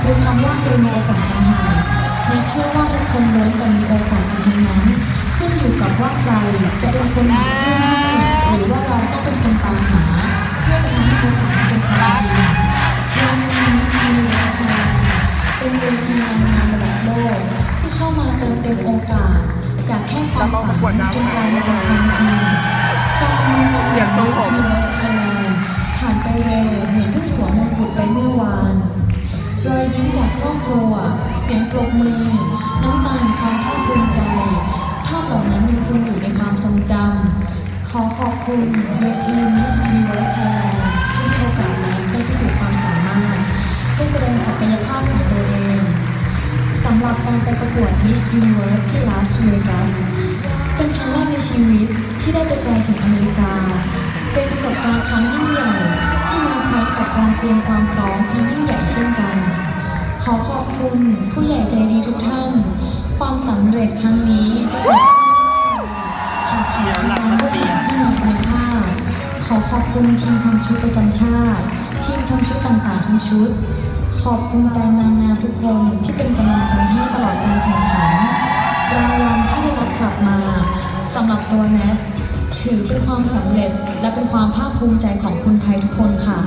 คือคำว่าเคยมีโอกาสกันหาในเชื่อว่าทุกคนล้วนแต่มีโอกาสทั้งนั้นขึ้นอยู่กับว่าใครจะเป็นคนหยิบยื่นให้หรือว่าเราต้องเป็นคนตามหา เพื่อจะทำให้โอกาสเป็นความจริงเวทีมิสยูนิเวิร์สไทยเป็นเวทีนางงามระดับโลกที่เข้ามาเติมเต็มโอกาส จากแค่ความฝันจนกลายเป็นความจริงการดำเนินตำแหน่งมิสยูนิเวิร์สไทย ครัว เสียงปรบมือ น้ำตาแห่งความภาคภูมิใจ ภาพเหล่านั้นยังคงอยู่ในความทรงจำ ขอขอบคุณเวที Miss Universe Thailand ที่ให้โอกาสนั้นได้พิสูจน์ความสามารถได้แสดงศักยภาพของตัวเองสำหรับการไปประกวด Miss Universe ที่ลาสเวกัสเป็นครั้งแรกในชีวิตที่ได้ไปไกลถึงอเมริกา เป็นประสบการณ์ครั้งยิ่งใหญ่ที่มาพร้อมกับการเตรียมความพร้อมครั้งยิ่งใหญ่เช่นกัน ขอขอบ คุณผู้ใหญ่ใจดีทุกท่าน ความสำเร็จครั้งนี้จะเกิดขึ้นหากขาดทีมงานด้วยอย่างที่มีคุณภาขอขอบคุณทีมทำชุดประจำชาติ ทีมทำชุดต่างๆทุกชุด ขอบคุณแฟนนางงามทุกคนที่เป็นกำลังใจให้ตลอดการแข่งขันรางวัลที่ได้รับกลับมาสำหรับตัวแนทถือเป็นความสำเร็จและเป็นความภาคภูมิใจของคนไทยทุกคนค่ะ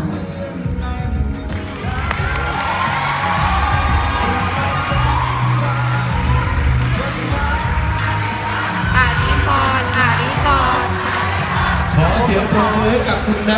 คุณนะ